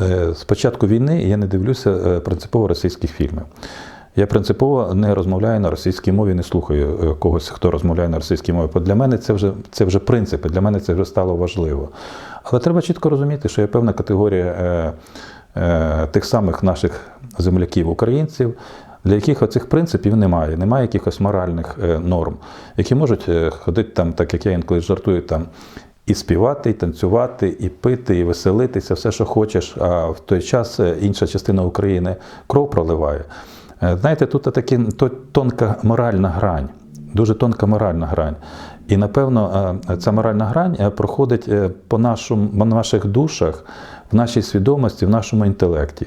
Е, З початку війни я не дивлюся е, принципово російських фільмів. Я принципово не розмовляю на російській мові, не слухаю е, когось, хто розмовляє на російській мові. Бо для мене це вже це вже принципи, для мене це вже стало важливо. Але треба чітко розуміти, що є певна категорія е, е, тих самих наших земляків, українців, для яких оцих принципів немає, немає якихось моральних е, норм, які можуть е, ходити там, так як я інколи жартую, там і співати, і танцювати, і пити, і веселитися, все, що хочеш. А в той час е, інша частина України кров проливає. Е, Знаєте, тут таки тонка моральна грань, дуже тонка моральна грань. І напевно е, ця моральна грань проходить по нашому, по наших душах, в нашій свідомості, в нашому інтелекті.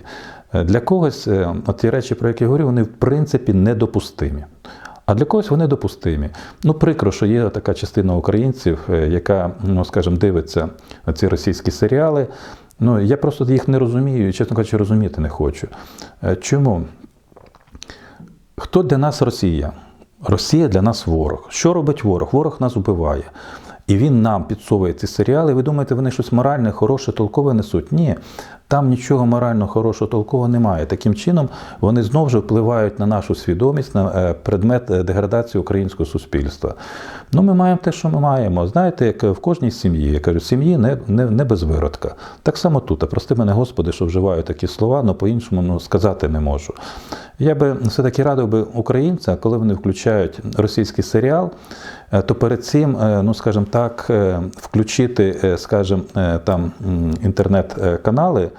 Для когось ті речі, про які я говорю, вони в принципі недопустимі. А для когось вони допустимі. Ну, прикро, що є така частина українців, е, яка, ну скажімо, дивиться ці російські серіали. Ну, я просто їх не розумію і, чесно кажучи, розуміти не хочу. Е, Чому? Хто для нас Росія? Росія для нас ворог. Що робить ворог? Ворог нас вбиває. І він нам підсовує ці серіали. Ви думаєте, вони щось моральне, хороше, толкове несуть? Ні. Там нічого морально хорошого, толкового немає. Таким чином, вони знову ж впливають на нашу свідомість, на е, предмет е, деградації українського суспільства. Ну, ми маємо те, що ми маємо. Знаєте, як в кожній сім'ї, я кажу, сім'ї не, не, не без виродка. Так само тут. А прости мене, Господи, що вживаю такі слова, але по-іншому ну, сказати не можу. Я би все-таки радив би українця, коли вони включають російський серіал, е, то перед цим, ну скажімо так, включити, скажімо, там інтернет-канали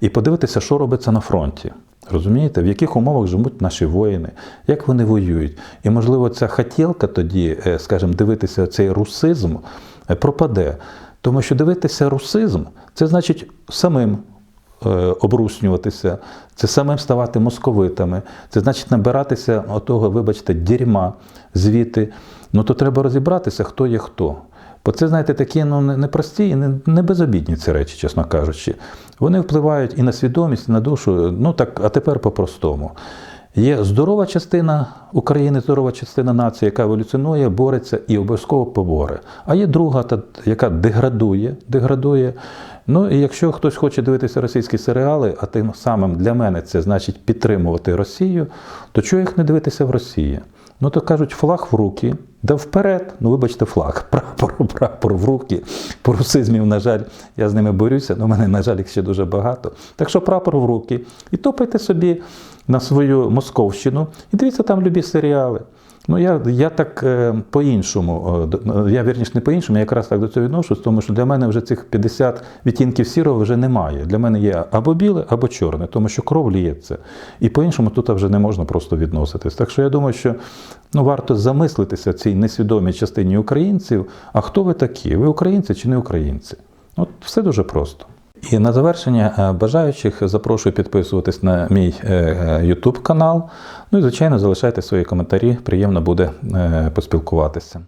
і подивитися, що робиться на фронті. Розумієте, в яких умовах живуть наші воїни, як вони воюють. І, можливо, ця хотілка тоді, е, скажімо, дивитися цей русизм е, пропаде. Тому що дивитися русизм це значить самим е, обруснюватися, це самим ставати московитами, це значить набиратися отого, вибачте, дерьма звідти. Ну то треба розібратися, хто є хто. Бо це, знаєте, такі ну, не- непрості і не, не безобідні ці речі, чесно кажучи. Вони впливають і на свідомість, і на душу. Ну так, а тепер по-простому. Є здорова частина України, здорова частина нації, яка еволюціонує, бореться і обов'язково поборе. А є друга, та, яка деградує, деградує. Ну і якщо хтось хоче дивитися російські серіали, а тим самим для мене це значить підтримувати Росію, то чого їх не дивитися в Росії? Ну то кажуть, флаг в руки, да вперед. Ну, вибачте, флаг, прапор, прапор в руки. По русизмів, на жаль, я з ними борюся, але в мене, на жаль, їх ще дуже багато. Так що прапор в руки. І топайте собі на свою Московщину і дивіться там любі серіали. Ну, я, я так е, по-іншому, е, я вірніше не по-іншому, я якраз так до цього відношусь, тому що для мене вже цих 50 відтінків сірого вже немає. Для мене є або біле, або чорне, тому що кров ліється. І по-іншому тут вже не можна просто відноситись. Так що я думаю, що ну, варто замислитися цій несвідомій частині українців, а хто ви такі? Ви українці чи не українці? От все дуже просто. І на завершення е, бажаючих запрошую підписуватись на мій е, YouTube канал. Ну і звичайно залишайте свої коментарі. Приємно буде е, поспілкуватися.